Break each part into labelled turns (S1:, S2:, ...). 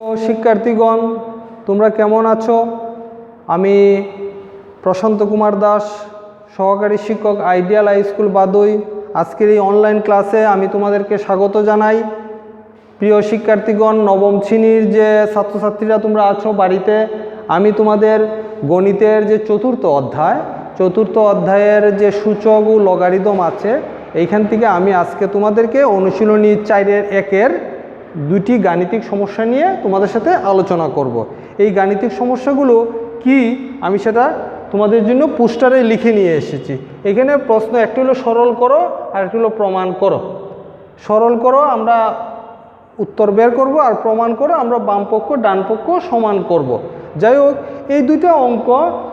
S1: ও শিক্ষার্থীগণ, তোমরা কেমন আছো? আমি প্রশান্ত কুমার দাস, সহকারী শিক্ষক আইডিয়াল হাই স্কুল বাদই। আজকের এই অনলাইন ক্লাসে আমি তোমাদেরকে স্বাগত জানাই। প্রিয় শিক্ষার্থীগণ, নবম শ্রেণির যে ছাত্রছাত্রীরা তোমরা আছো বাড়িতে, আমি তোমাদের গণিতের যে চতুর্থ অধ্যায়, চতুর্থ অধ্যায়ের যে সূচক ও লগারিদম আছে, এইখান থেকে আমি আজকে তোমাদেরকে অনুশীলনী চারের একের দুটি গাণিতিক সমস্যা নিয়ে তোমাদের সাথে আলোচনা করব। এই গাণিতিক সমস্যাগুলো কি আমি সেটা তোমাদের জন্য পোস্টারে লিখে নিয়ে এসেছি এখানে প্রশ্ন, একটি হলো সরল করো আর একটি হলো প্রমাণ করো সরল করো, আমরা উত্তর বের করব, আর প্রমাণ করো আমরা বাম পক্ষ, ডান পক্ষ সমান করব। যাই হোক, এই দুইটা অঙ্ক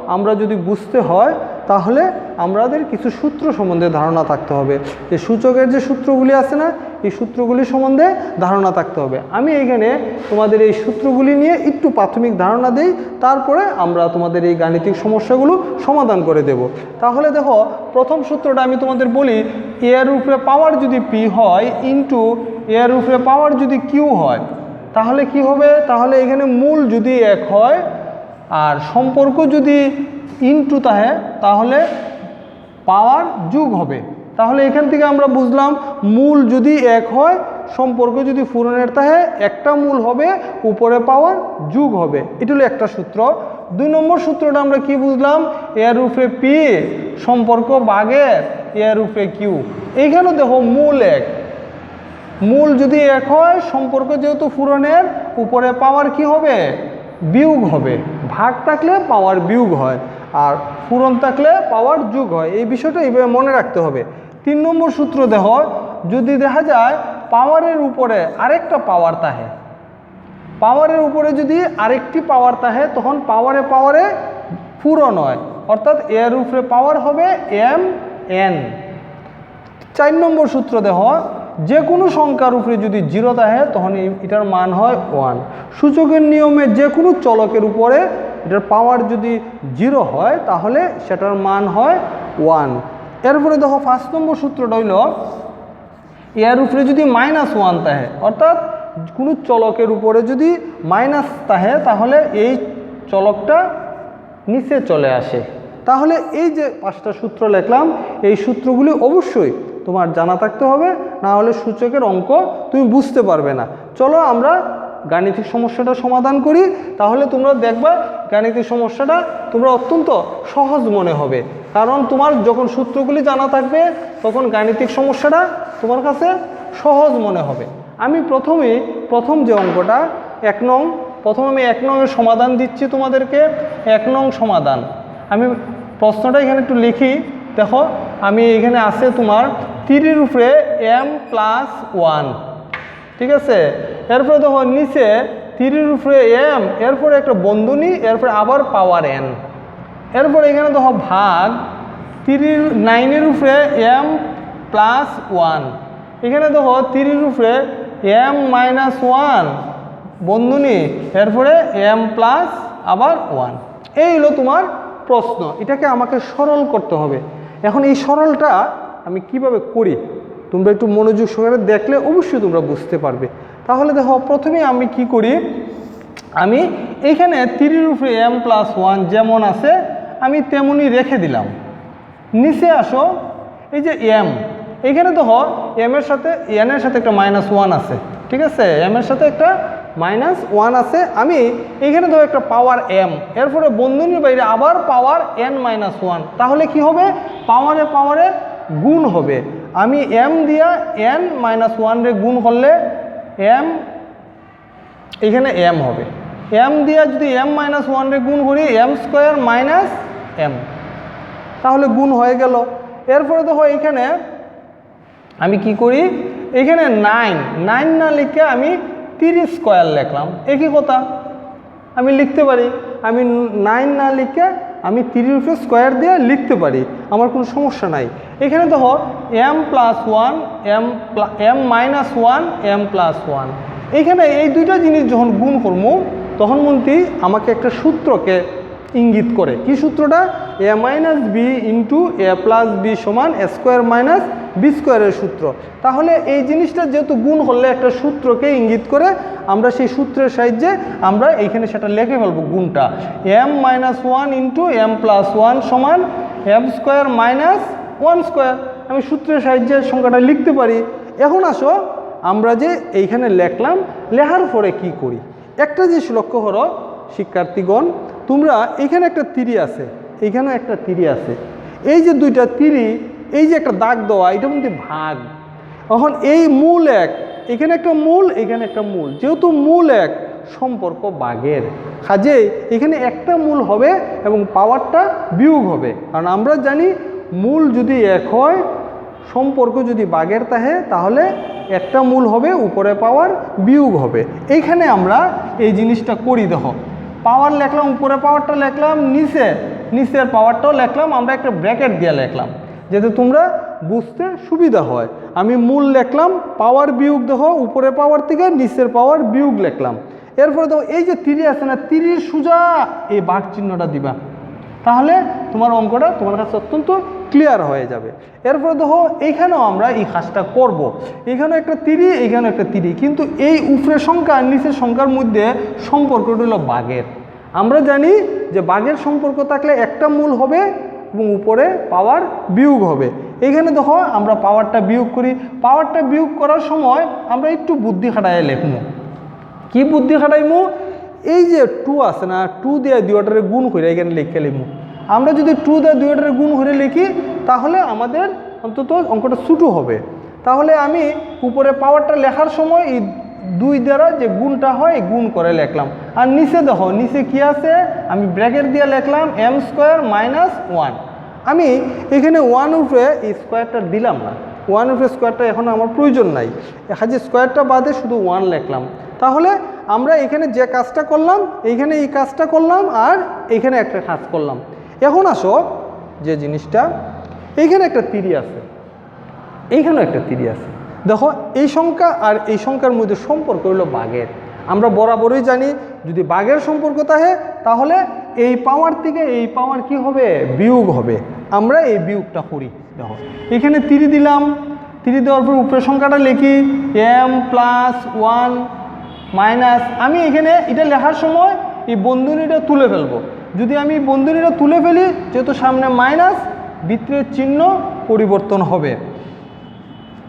S1: আমরা যদি বুঝতে হয় তাহলে আমাদের কিছু সূত্র সম্বন্ধে ধারণা থাকতে হবে। যে সূচকের যে সূত্রগুলি আছে না, এই সূত্রগুলি সম্বন্ধে ধারণা থাকতে হবে। আমি এখানে তোমাদের এই সূত্রগুলি নিয়ে একটু প্রাথমিক ধারণা দেই, তারপরে আমরা তোমাদের এই গাণিতিক সমস্যাগুলো সমাধান করে দেব। তাহলে দেখো, প্রথম সূত্রটা আমি তোমাদের বলি এর উপরে পাওয়ার যদি পি হয় ইন্টু এর উপরে পাওয়ার যদি কিউ হয়, তাহলে কি হবে? তাহলে এখানে মূল যদি এক হয়, আর সম্পর্ক যদি ইনটু তাহে তাহলে পাওয়ার যুগ হবে। তাহলে এখান থেকে আমরা বুঝলাম, মূল যদি এক হয়, সম্পর্ক যদি ফুরনের তাহে একটা মূল হবে, উপরে পাওয়ার যুগ হবে। এটা হলো একটা সূত্র। দুই নম্বর সূত্রটা আমরা কি বুঝলাম? এর উপরে পি সম্পর্ক বাগের এর উপরে কিউ এইখানেও দেখো মূল এক। মূল যদি এক হয়, সম্পর্ক যেহেতু ফুরনের উপরে পাওয়ার কি হবে? বিয়োগ হবে। ভাগ থাকলে পাওয়ার বিয়োগ হয়। আর পূরণ থাকলে পাওয়ার যোগ হয়। এই বিষয়টা এইভাবে মনে রাখতে হবে। তিন নম্বর সূত্র দেহ, যদি দেখা যায় পাওয়ারের উপরে আরেকটা পাওয়ার তাহে, পাওয়ারের উপরে যদি আরেকটি পাওয়ার তাহে, তখন পাওয়ারে পাওয়ারে পূরণ হয়। অর্থাৎ এর উপরে পাওয়ার হবে এম এন। চার নম্বর সূত্র দেহ, যে কোনো সংখ্যার উপরে যদি জিরো থাকে তখন এটার মান হয় ওয়ান। সূচকের নিয়মে যে কোনো চলকের উপরে এটার পাওয়ার যদি জিরো হয়, তাহলে সেটার মান হয় ওয়ান এরপরে দেখো পাঁচ নম্বর সূত্রটা হইল, এর উপরে যদি মাইনাস ওয়ান তাহে, অর্থাৎ কোনো চলকের উপরে যদি মাইনাস তাহে, তাহলে এই চলকটা নিচে চলে আসে। তাহলে এই যে পাঁচটা সূত্র লিখলাম, এই সূত্রগুলি অবশ্যই তোমার জানা থাকতে হবে, না হলে সূচকের অঙ্ক তুমি বুঝতে পারবে না। চলো আমরা গাণিতিক সমস্যাটা সমাধান করি, তাহলে তোমরা দেখবা গাণিতিক সমস্যাটা তোমরা অত্যন্ত সহজ মনে হবে। কারণ তোমার যখন সূত্রগুলি জানা থাকবে, তখন গাণিতিক সমস্যাটা তোমার কাছে সহজ মনে হবে। আমি প্রথমেই প্রথম যে অঙ্কটা, এক নং, প্রথম আমি এক নংয়ের সমাধান দিচ্ছি তোমাদেরকে, এক নং সমাধান। আমি প্রশ্নটা এখানে একটু লিখি, দেখো, আমি এখানে আছে তোমার তিরির উপরে এম প্লাস ওয়ান ঠিক আছে? এরপরে দেখো নিচে তিরির উপরে এম এরপরে একটা বন্ধনী, এরপরে আবার পাওয়ার এন এরপরে এখানে দেখো ভাগ তিরির নাইনের উপরে এম প্লাস ওয়ান এখানে দেখো তিরির উপরে এম মাইনাস ওয়ান বন্ধনী, এরপরে এম প্লাস আবার ওয়ান এই হলো তোমার প্রশ্ন, এটাকে আমাকে সরল করতে হবে। এখন এই সরলটা আমি কীভাবে করি? তোমরা একটু মনোযোগ সহকারে দেখলে অবশ্যই তোমরা বুঝতে পারবে। তাহলে দেখো, প্রথমে আমি কি করি? আমি এইখানে তিরির উপরে এম প্লাস ওয়ান যেমন আছে, আমি তেমনই রেখে দিলাম। নিচে আসো, এই যে এম এখানে দেখো এম এর সাথে এন এর সাথে একটা মাইনাস ওয়ান আছে, ঠিক আছে? এম এর সাথে একটা মাইনাস ওয়ান আছে। আমি এখানে ধরো একটা পাওয়ার এম এরপরে বন্ধনীর বাইরে আবার পাওয়ার এন মাইনাস ওয়ান তাহলে কি হবে? পাওয়ারে পাওয়ারে গুণ হবে। আমি এম দিয়া এন মাইনাস ওয়ান রে গুণ করলে এম, এখানে এম হবে। এম দিয়া যদি এম মাইনাস ওয়ান রে গুণ করি, এম স্কোয়ার মাইনাস এম। তাহলে গুণ হয়ে গেল। এরপরে দেখো এখানে আমি কি করি? এখানে নাইন নাইন না লিখে আমি তিরিশ স্কোয়ার লিখলাম। একই কথা? আমি লিখতে পারি। আমি নাইন না লিখে আমি তিরিশ স্কোয়ার দিয়ে লিখতে পারি, আমার কোনো সমস্যা নাই। এখানে দেখো M plus one M M minus one M plus one এইখানে এই দুইটা জিনিস যখন গুণ করব, তখন মন্ত্রী আমাকে একটা সূত্রকে ইঙ্গিত করে। কি সূত্রটা? A minus B into A plus B সমান স্কোয়ার মাইনাস বি স্কোয়ারের সূত্র। তাহলে এই জিনিসটা যেহেতু গুণ করলে একটা সূত্রকে ইঙ্গিত করে, আমরা সেই সূত্রের সাহায্যে আমরা এইখানে সেটা লিখে ফেলব গুণটা। M minus one into M plus one সমান M square minus one square আমি সূত্রের সাহায্যে সংখ্যাটা লিখতে পারি। এখন আসো, আমরা যে এইখানে লেখলাম, লেখার পরে কি করি? একটা জিনিস লক্ষ্য করো, শিক্ষার্থীগণ, তোমরা এখানে একটা তিরি আছে। এইখানে একটা তিরি আছে। এই যে দুইটা তিরি, এই যে একটা দাগ দেওয়া, এটা মধ্যে ভাগ। এখন এই মূল এক, এখানে একটা মূল, এখানে একটা মূল। যেহেতু মূল এক, সম্পর্ক বাঘের। কাজেই এখানে একটা মূল হবে এবং পাওয়ারটা বিয়োগ হবে। কারণ আমরা জানি মূল যদি এক হয়, সম্পর্ক যদি বাঘের তাহে, তাহলে একটা মূল হবে, উপরে পাওয়ার বিয়োগ হবে। এইখানে আমরা এই জিনিসটা করি, দেখো। পাওয়ার লেখলাম, উপরে পাওয়ারটা লেখলাম, নিচে নিচের পাওয়ারটাও লেখলাম, আমরা একটা ব্র্যাকেট দিয়ে লেখলাম, যাতে তোমরা বুঝতে সুবিধা হয়। আমি মূল লেখলাম পাওয়ার বিয়োগ দেখো উপরে পাওয়ার থেকে নিচের পাওয়ার বিয়োগ লেখলাম। এরপরে দেখো, এই যে তিরি আছে না, তিরির সোজা, এই বাঘ চিহ্নটা দিবা। তাহলে তোমার অঙ্কটা তোমার কাছে অত্যন্ত ক্লিয়ার হয়ে যাবে। এরপরে দেখো, এইখানেও আমরা এই কাজটা করব। এখানেও একটা তিরি, এইখানেও একটা তিরি, কিন্তু এই উপরের সংখ্যা আর নিচের সংখ্যার মধ্যে সম্পর্কটা হলো বাঘের। আমরা জানি যে বাঘের সম্পর্ক থাকলে একটা মূল হবে এবং উপরে পাওয়ার বিয়োগ হবে। এখানে দেখো আমরা পাওয়ারটা বিয়োগ করি। পাওয়ারটা বিয়োগ করার সময় আমরা একটু বুদ্ধি খাটায় লেখবো। কি বুদ্ধি খাটাইমু এই যে টু আছে না, টু দিয়ে দুইটারে গুণ করে এখানে লিখে লিখব। আমরা যদি টু দিয়ে দুইটারে গুণ করে লিখি, তাহলে আমাদের অন্তত অঙ্কটা ছুটু হবে। তাহলে আমি উপরে পাওয়ারটা লেখার সময় এই দুই দ্বারা যে গুণটা হয়, গুণ করে লিখলাম। আর নিচে দেখো, নিচে কি আছে? আমি ব্র্যাকেট দিয়ে লিখলাম, এম স্কোয়ার মাইনাস ওয়ান। আমি এখানে ওয়ান উপরে এই স্কোয়ারটা দিলাম না। ওয়ান উপরে স্কোয়ারটা এখন আমার প্রয়োজন নাই। হাজি স্কোয়ারটা বাদে শুধু ওয়ান লিখলাম। তাহলে আমরা এখানে যে কাজটা করলাম, এইখানে এই কাজটা করলাম আর এইখানে একটা কাজ করলাম। এখন আসো যে জিনিসটা, এইখানে একটা তিরি আছে। এইখানেও একটা তিরি আছে। দেখো, এই সংখ্যা আর এই সংখ্যার মধ্যে সম্পর্ক হলো বাঘের। আমরা বরাবরই জানি, যদি বাঘের সম্পর্ক থাকে, তাহলে এই পাওয়ার থেকে এই পাওয়ার কি হবে? বিয়োগ হবে। আমরা এই বিয়োগটা করি। দেখো, এখানে তিরি দিলাম। তিরি দেওয়ার পর উপরের সংখ্যাটা লিখি। এম প্লাস ওয়ান মাইনাস আমি এখানে এটা লেখার সময় এই বন্ধনীটা তুলে ফেলব। যদি আমি বন্ধনীটা তুলে ফেলি, যেহেতু সামনে মাইনাস বৃত্তের চিহ্ন পরিবর্তন হবে।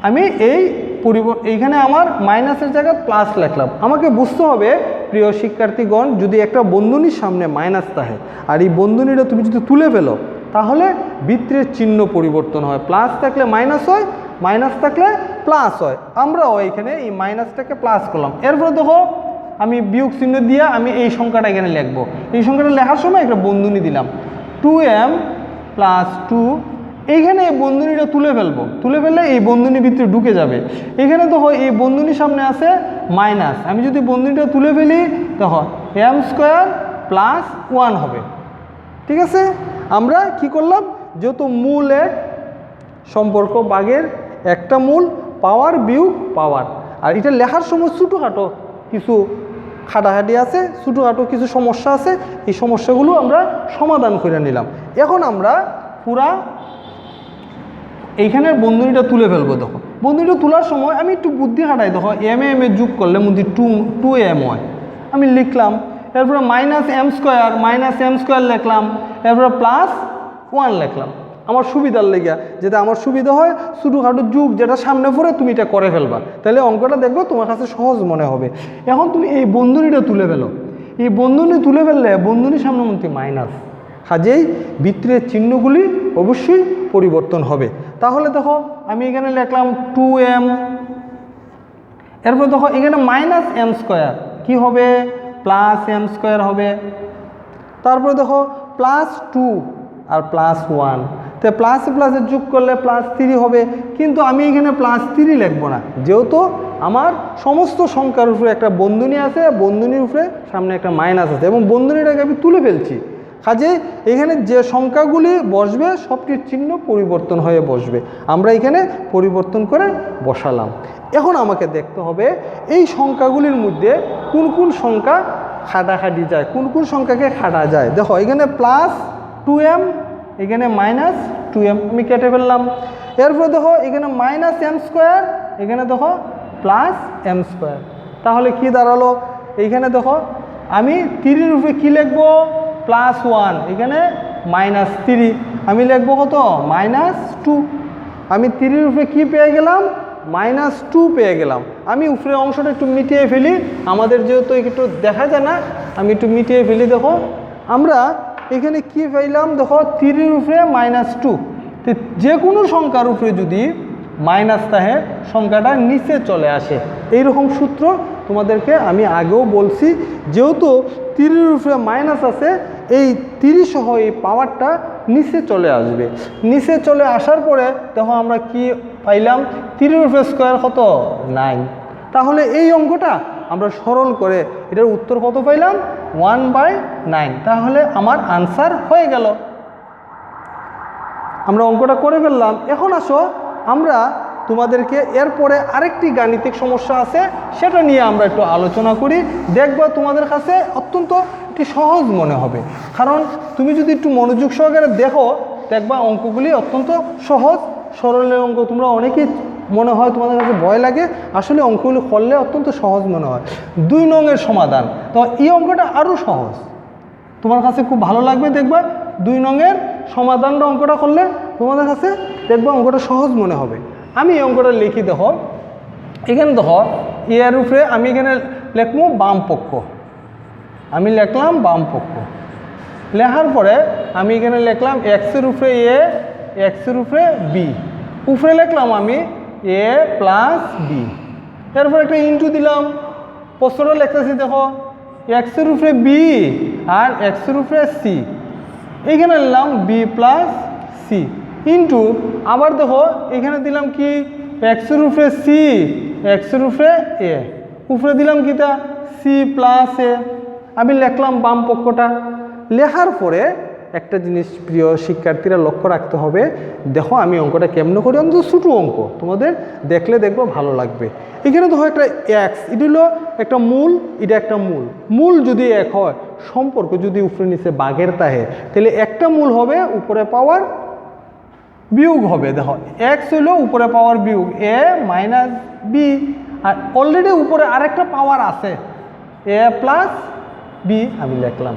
S1: আমি এই পরিব, এইখানে আমার মাইনাসের জায়গায় প্লাস লিখলাম। আমাকে বুঝতে হবে, প্রিয় শিক্ষার্থীগণ, যদি একটা বন্ধনীর সামনে মাইনাস থাকে, আর এই বন্ধনীটা তুমি যদি তুলে ফেলো, তাহলে বৃত্তের চিহ্ন পরিবর্তন হয়। প্লাস থাকলে মাইনাস হয় মাইনাস থাকলে প্লাস হয়। আমরাও এখানে এই মাইনাসটাকে প্লাস করলাম। এরপর দেখো, আমি বিয়োগ চিহ্ন দিয়ে আমি এই সংখ্যাটা এখানে লিখব। এই সংখ্যাটা লেখার সময় একটা বন্ধনী দিলাম। টু এম প্লাস টু এইখানে এই বন্ধনীটা তুলে ফেলব। তুলে ফেললে এই বন্ধনী ভিতরে ঢুকে যাবে। এখানে দেখো এই বন্ধনীর সামনে আছে মাইনাস। আমি যদি বন্ধনীটা তুলে ফেলি দেখো এম স্কোয়ার প্লাস ওয়ান হবে। ঠিক আছে? আমরা কি করলাম? যেহেতু মূল এক সম্পর্ক বাঘের একটা মূল, পাওয়ার বিয়োগ পাওয়ার। আর এটা লেখার সময় ছোটোখাটো কিছু খাটাখাটি আছে, ছোটোখাটো কিছু সমস্যা আছে। এই সমস্যাগুলো আমরা সমাধান করে নিলাম। এখন আমরা পুরা এইখানের বন্ধনীটা তুলে ফেলব, দেখো। বন্ধনীটা তোলার সময় আমি একটু বুদ্ধি খাটাই, দেখো এম এ এম এ যোগ করলে মধ্যে টু টু এম হয়। আমি লিখলাম, এরপরে minus M square minus M square লিখলাম, এরপরে প্লাস ওয়ান লিখলাম। আমার সুবিধার লেগে যেটা আমার সুবিধা হয়, ছোটোখাটো যুগ যেটা সামনে পড়ে তুমি এটা করে ফেলবা। তাহলে অঙ্কটা দেখব, তোমার কাছে সহজ মনে হবে। এখন তুমি এই বন্ধনীটা তুলে ফেলো। এই বন্ধনী তুলে ফেললে বন্ধনীর সামনে মধ্যে মাইনাস কাজেই বৃত্তের চিহ্নগুলি অবশ্যই পরিবর্তন হবে। তাহলে দেখো আমি এখানে লিখলাম টু এম এরপর দেখো এখানে মাইনাস এম স্কোয়ার কী হবে? প্লাস এম স্কোয়ার হবে। তারপরে দেখো প্লাস টু আর প্লাস ওয়ান তো প্লাস প্লাসে যোগ করলে প্লাস থ্রি হবে, কিন্তু আমি এখানে প্লাস থ্রি লিখব না। যেহেতু আমার সমস্ত সংখ্যার উপরে একটা বন্ধনী আছে, বন্ধনীর উপরে সামনে একটা মাইনাস আছে, এবং বন্ধনীটাকে আমি তুলে ফেলছি। কাজে এখানে যে সংখ্যাগুলি বসবে সবটির চিহ্ন পরিবর্তন হয়ে বসবে। আমরা এখানে পরিবর্তন করে বসালাম। এখন আমাকে দেখতে হবে, এই সংখ্যাগুলির মধ্যে কোন কোন সংখ্যা খাটাখাটি যায়, কোন কোন সংখ্যাকে খাটা যায়। দেখো, এখানে প্লাস টু এম এখানে মাইনাস টু এম আমি কেটে ফেললাম। এরপরে দেখো, এখানে মাইনাস এম স্কোয়ার এখানে দেখো প্লাস এম স্কোয়ার তাহলে কি দাঁড়াল? এইখানে দেখো, আমি তিরির উপরে কী লিখব? প্লাস ওয়ান এখানে মাইনাস থ্রি আমি লিখব কত? মাইনাস টু আমি তিরির উপরে কী পেয়ে গেলাম? মাইনাস টু পেয়ে গেলাম। আমি উপরের অংশটা একটু মিটিয়ে ফেলি। আমাদের যেহেতু একটু দেখা যায় না, আমি একটু মিটিয়ে ফেলি, দেখো। আমরা এখানে কি পেলাম দেখো তিরির উপরে মাইনাস টু যে কোনো সংখ্যার উপরে যদি মাইনাস থাকে, সংখ্যাটা নিচে চলে আসে। এইরকম সূত্র তোমাদেরকে আমি আগেও বলছি। যেহেতু তিরির উপরে মাইনাস আছে এই তিরিশ সহ এই পাওয়ারটা নিচে চলে আসবে। নিচে চলে আসার পরে দেখো আমরা কি পাইলাম? তিরিশ স্কোয়ার কত? নাইন তাহলে এই অঙ্কটা আমরা সরল করে এটার উত্তর কত পাইলাম? ওয়ান বাই নাইন তাহলে আমার আনসার হয়ে গেল। আমরা অঙ্কটা করে ফেললাম। এখন আসো, আমরা তোমাদেরকে এরপরে আরেকটি গাণিতিক সমস্যা আছে, সেটা নিয়ে আমরা একটু আলোচনা করি। দেখবা তোমাদের কাছে অত্যন্ত একটি সহজ মনে হবে। কারণ তুমি যদি একটু মনোযোগ সহকারে দেখো, দেখবা অঙ্কগুলি অত্যন্ত সহজ সরলের অঙ্ক তোমরা অনেকেই মনে হয় তোমাদের কাছে ভয় লাগে। আসলে অঙ্কগুলি করলে অত্যন্ত সহজ মনে হয়। দুই নঙের সমাধান। তো এই অঙ্কটা আরও সহজ। তোমার কাছে খুব ভালো লাগবে দেখবা, দুই নঙের সমাধানটা অঙ্কটা করলে তোমাদের কাছে দেখবা অঙ্কটা সহজ মনে হবে। আমি এই অঙ্কটা লিখি দেখো। এখানে দেখো এর উপরে আমি এখানে লিখব বাম পক্ষ। আমি লিখলাম বাম পক্ষ। লেখার পরে আমি এখানে লিখলাম এক্সের উপরে এ এক্সের উপরে বি উপরে লিখলাম আমি এ প্লাস বি এরপর একটা ইন্টু দিলাম। প্রশ্নটা লিখতেছি দেখো এক্সের উপরে বি আর এক্সের উপরে সি এইখানে নিলাম বি প্লাস সি ইন্টু আবার দেখো, এখানে দিলাম কি? এক্সের উপরে সি এক্সের উপরে এ উপরে দিলাম কিটা সি প্লাস এ আমি লেখলাম বাম পক্ষটা। লেখার পরে একটা জিনিস প্রিয় শিক্ষার্থীরা লক্ষ্য রাখতে হবে। দেখো, আমি অঙ্কটা কেমন করি? অন্তত ছোটো অঙ্ক। তোমাদের দেখলে দেখব, ভালো লাগবে। এখানে দেখো একটা এক্স এটা হলো একটা মূল, এটা একটা মূল। মূল যদি এক হয়, সম্পর্ক যদি উপরে নিচে বাঘের তাহে, তাহলে একটা মূল হবে উপরে পাওয়ার বিয়োগ হবে। দেখো এক্স হইল উপরে পাওয়ার বিয়োগ এ মাইনাস বি আর অলরেডি উপরে আরেকটা পাওয়ার আছে এ প্লাস বি আমি লিখলাম।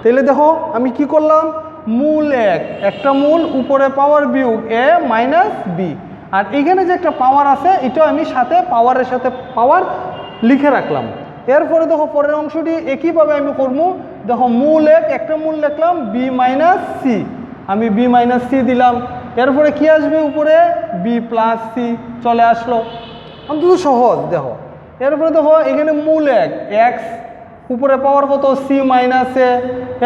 S1: তাহলে দেখো, আমি কি করলাম? মূল এক, একটা মূল, উপরে পাওয়ার বিয়োগ এ মাইনাস বি আর এখানে যে একটা পাওয়ার আছে, এটা আমি সাথে পাওয়ারের সাথে পাওয়ার লিখে রাখলাম। এরপরে দেখো, পরের অংশটি একইভাবে আমি করব। দেখো, মূল এক, একটা মূল লিখলাম বি মাইনাস সি আমি বি মাইনাস সি দিলাম। এরপরে কি আসবে উপরে? বি প্লাস সি চলে আসলো। অন্তত সহজ, দেখো। এরপরে দেখো, এখানে মূল এক এক্স উপরে পাওয়ার কত? সি মাইনাসে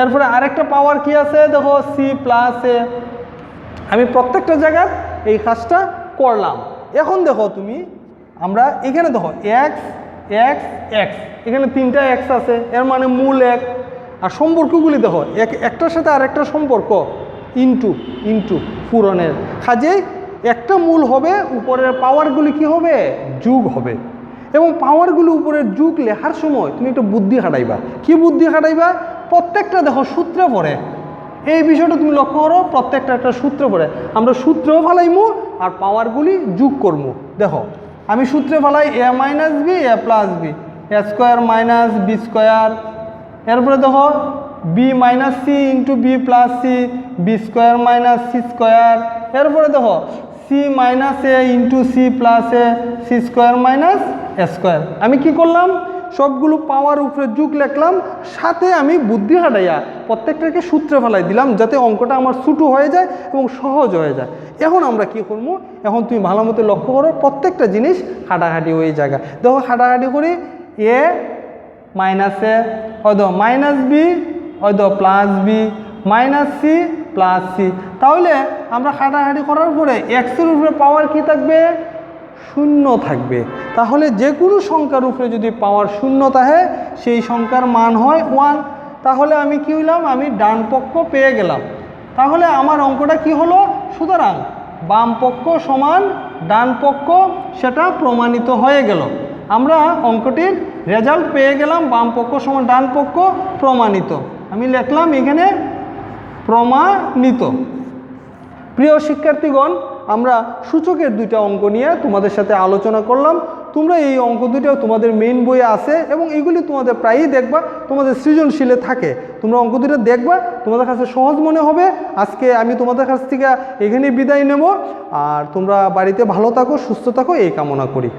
S1: এরপরে আরেকটা পাওয়ার কি আছে? দেখো সি প্লাসে আমি প্রত্যেকটা জায়গায় এই কাজটা করলাম। এখন দেখো তুমি, আমরা এখানে দেখো এক্স এক্স এক্স এখানে তিনটা এক্স আছে, এর মানে মূল এক। আর সম্পর্কগুলি দেখো, এক একটার সাথে আরেকটা সম্পর্ক। ইনটু ইনটু পূরণের। কাজেই একটা মূল হবে, উপরের পাওয়ারগুলি কি হবে? যুগ হবে। এবং পাওয়ারগুলি উপরের যুগ লেখার সময় তুমি একটু বুদ্ধি খাটাইবা। কি বুদ্ধি খাটাইবা? প্রত্যেকটা দেখো সূত্রে পড়ে। এই বিষয়টা তুমি লক্ষ্য করো, প্রত্যেকটা একটা সূত্র পড়ে। আমরা সূত্রেও ফালাইমু আর পাওয়ারগুলি যোগ করব দেখো, আমি সূত্রে ফালাই A minus B A plus B A square minus B square এরপরে দেখো B minus C into B plus C B square minus C square এরপরে দেখো C minus A into C plus A C square minus A square আমি কি করলাম? সবগুলো পাওয়ার উপরে যুগ লেখলাম, সাথে আমি বুদ্ধি খাটাইয়া প্রত্যেকটাকে সূত্রে ফেলাই দিলাম, যাতে অঙ্কটা আমার ছুটো হয়ে যায় এবং সহজ হয়ে যায়। এখন আমরা কি করব? এখন তুমি ভালো মতো লক্ষ্য করো, প্রত্যেকটা জিনিস হাঁটাহাঁটি ওই জায়গা দেখো হাঁটাহাঁটি করি এ মাইনাসে হয়তো মাইনাস বি হয়তো plus B minus C plus C তাহলে আমরা হাঁটাহাঁটি করার পরে এক্সের উপরে পাওয়ার কি থাকবে? শূন্য থাকবে। তাহলে যে কোনো সংখ্যার উপরে যদি পাওয়ার শূন্য থাকে, সেই সংখ্যার মান হয় ওয়ান তাহলে আমি কি হইলাম? আমি ডান পক্ষ পেয়ে গেলাম। তাহলে আমার অঙ্কটা কি হলো? সুতরাং বাম পক্ষ সমান ডান পক্ষ, সেটা প্রমাণিত হয়ে গেল। আমরা অঙ্কটির রেজাল্ট পেয়ে গেলাম বাম পক্ষ সমান ডান পক্ষ প্রমাণিত। আমি লিখলাম এখানে প্রমাণিত। প্রিয় শিক্ষার্থীগণ, আমরা সূচকের দুইটা অঙ্ক নিয়ে তোমাদের সাথে আলোচনা করলাম। তোমরা এই অঙ্ক দুইটাও তোমাদের মেইন বইয়ে আছে এবং এগুলি তোমাদের প্রায়ই দেখবা, তোমাদের সৃজনশীলে থাকে। তোমরা অঙ্ক দুটো দেখবা, তোমাদের কাছে সহজ মনে হবে। আজকে আমি তোমাদের কাছ থেকে এখানেই বিদায় নেব। আর তোমরা বাড়িতে ভালো থাকো, সুস্থ থাকো, এই কামনা করি।